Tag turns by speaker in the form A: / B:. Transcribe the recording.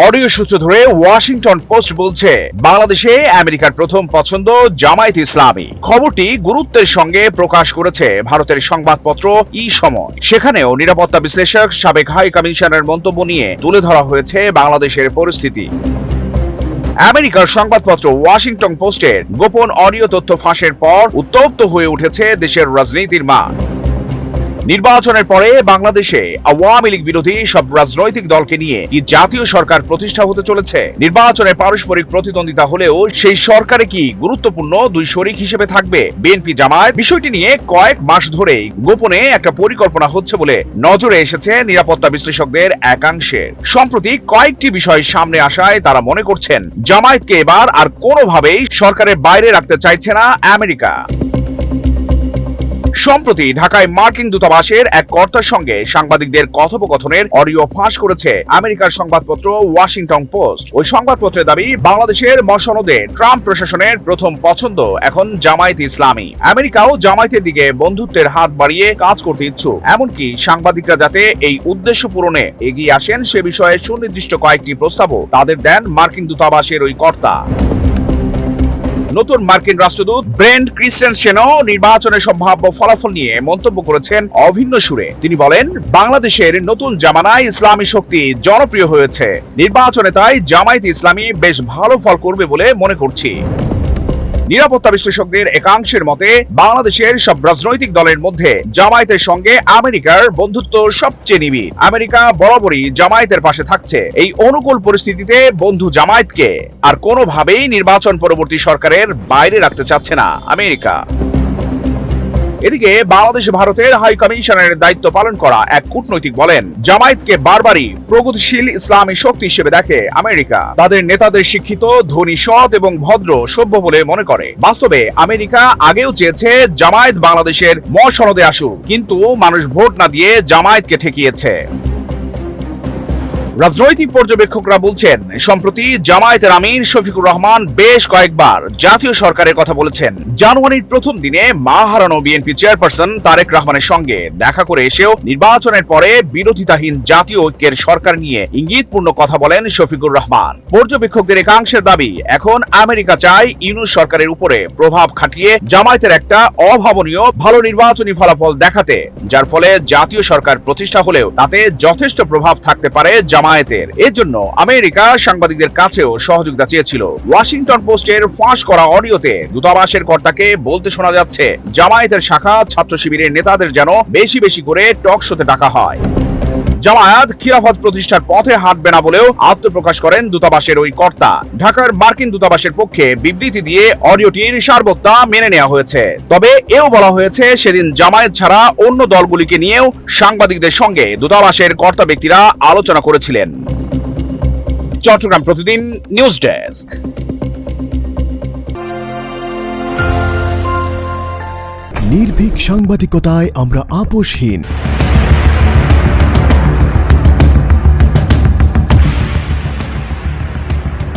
A: Audio সূত্র ধরে Washington post বলছে, বাংলাদেশে আমেরিকার প্রথম পছন্দ জামায়াত ইসলামী। খবরটি গুরুত্বের সঙ্গে প্রকাশ করেছে ভারতের সংবাদপত্র ই সময় সেখানেও নিরাপত্তা বিশ্লেষক, সাবেক হাই কমিশনের মন্তব্য নিয়ে তুলে ধরা হয়েছে বাংলাদেশের পরিস্থিতি। আমেরিকার সংবাদপত্র ওয়াশিংটন পোস্টের গোপন অডিও তথ্য ফাঁসের পর উত্তপ্ত হয়ে উঠেছে দেশের রাজনীতির মাঠ। নির্বাচনের পরে বাংলাদেশে আওয়ামী লীগ বিরোধী সব রাজনৈতিক দলকে নিয়ে কি জাতীয় সরকার প্রতিষ্ঠা হতে চলেছে? নির্বাচনে পারস্পরিক প্রতিদ্বন্দ্বিতা হলেও সেই সরকারে কি গুরুত্বপূর্ণ দুই শরিক হিসেবে থাকবে? বিএনপি জামায়াত, বিষয়টি নিয়ে কয়েক মাস ধরেই গোপনে একটা পরিকল্পনা হচ্ছে বলে নজরে এসেছে নিরাপত্তা বিশ্লেষকদের একাংশের সম্প্রতি কয়েকটি বিষয় সামনে আসায় তারা মনে করছেন, জামায়াতকে এবার আর কোনোভাবেই সরকারের বাইরে রাখতে চাইছে না আমেরিকা। সম্প্রতি ঢাকায় মার্কিন দূতাবাসের এক কর্তার সঙ্গে সাংবাদিকদের কথোপকথনের অডিও ফাঁস করেছে আমেরিকার সংবাদপত্র ওয়াশিংটন পোস্ট। ওই সংবাদপত্রের দাবি, বাংলাদেশের মসনদে ট্রাম্প প্রশাসনের প্রথম পছন্দ এখন জামায়াত ইসলামী। আমেরিকাও জামায়াতের দিকে বন্ধুত্বের হাত বাড়িয়ে কাজ করতে ইচ্ছুক। এমনকি সাংবাদিকরা যাতে এই উদ্দেশ্য পূরণে এগিয়ে আসেন সে বিষয়ে সুনির্দিষ্ট কয়েকটি প্রস্তাবও তাদের দেন মার্কিন দূতাবাসের ওই কর্তা। নতুন মার্কিন রাষ্ট্রদূত ব্রেন্ড ক্রিস্টেন সেনও নির্বাচনের সম্ভাব্য ফলাফল নিয়ে মন্তব্য করেছেন অভিন্ন সুরে। তিনি বলেন, বাংলাদেশের নতুন জামানায় ইসলামী শক্তি জনপ্রিয় হয়েছে। নির্বাচনে তাই জামায়াত ইসলামী বেশ ভালো ফল করবে বলে মনে করছি। নিরাপত্তা বিশ্লেষকদের একাংশের মতে, বাংলাদেশের সব রাজনৈতিক দলের মধ্যে জামায়াতের সঙ্গে আমেরিকার বন্ধুত্ব সবচেয়ে নিবিড়। আমেরিকা বরাবরই জামায়াতের পাশে থাকছে। এই অনুকূল পরিস্থিতিতে বন্ধু জামায়াতকে আর কোনোভাবেই নির্বাচন পরবর্তী সরকারের বাইরে রাখতে চাচ্ছে না আমেরিকা। এদিকে বাংলাদেশ ভারতের হাই কমিশনের দায়িত্ব পালন করা এক কূটনৈতিক বলেন। জামায়াতকে বারবারই প্রগতিশীল ইসলামী শক্তি হিসেবে দেখে আমেরিকা। তাদের নেতাদের শিক্ষিত, ধনী, সৎ এবং ভদ্র সভ্য বলে মনে করে। বাস্তবে আমেরিকা আগেও চেয়েছে জামায়াত বাংলাদেশের মসনদে আসুক। কিন্তু মানুষ ভোট না দিয়ে জামায়াতকে ঠেকিয়েছে। রাজনৈতিক পর্যবেক্ষকরা বলছেন, সম্প্রতি জামায়াতের আমির শফিকুর রহমান বেশ কয়েকবার জাতীয় সরকারের কথা বলেছেন। জানুয়ারির প্রথম দিনে মা হারানো বিএনপি চেয়ারপারসন তারেক রহমানের সঙ্গে দেখা করে এসেও নির্বাচনের পরে বিরোধিতাহীন জাতীয় ঐক্যের সরকার নিয়ে ইঙ্গিতপূর্ণ কথা বলেন শফিকুর রহমান। পর্যবেক্ষকদের একাংশের দাবি, এখন আমেরিকা চায় ইউনুস সরকারের উপরে প্রভাব খাটিয়ে জামায়াতের একটা অভাবনীয় ভালো নির্বাচনী ফলাফল দেখাতে, যার ফলে জাতীয় সরকার প্রতিষ্ঠা হলেও তাতে যথেষ্ট প্রভাব থাকতে পারে জামায়াতের। এর জন্য আমেরিকা সাংবাদিকদের কাছেও সহযোগিতা চেয়েছিল। ওয়াশিংটন পোস্টের ফাঁস করা অডিওতে দূতাবাসের কর্তাকে বলতে শোনা যাচ্ছে, জামায়াতের শাখা ছাত্র শিবিরের নেতাদের যেন বেশি বেশি করে টক শোতে ডাকা হয়। জামায়াত খিলাফত প্রতিষ্ঠার পথে হাঁটবে না বলেও আত্মপ্রকাশ করেন দূতাবাসের ওই কর্তা। ঢাকার মার্কিন দূতাবাসের পক্ষে বিবৃতি দিয়ে অডিওটির সার্বত্তা মেনে নেওয়া হয়েছে। তবে এও বলা হয়েছে, সেদিন জামায়াত ছাড়া অন্য দলগুলিকে নিয়েও সাংবাদিকদের সঙ্গে দূতাবাসের কর্তা ব্যক্তিরা আলোচনা করেছিলেন। চট্টগ্রাম প্রতিদিন নিউজ ডেস্ক।
B: নির্ভীক সাংবাদিকতায় আমরা আপোষহীন।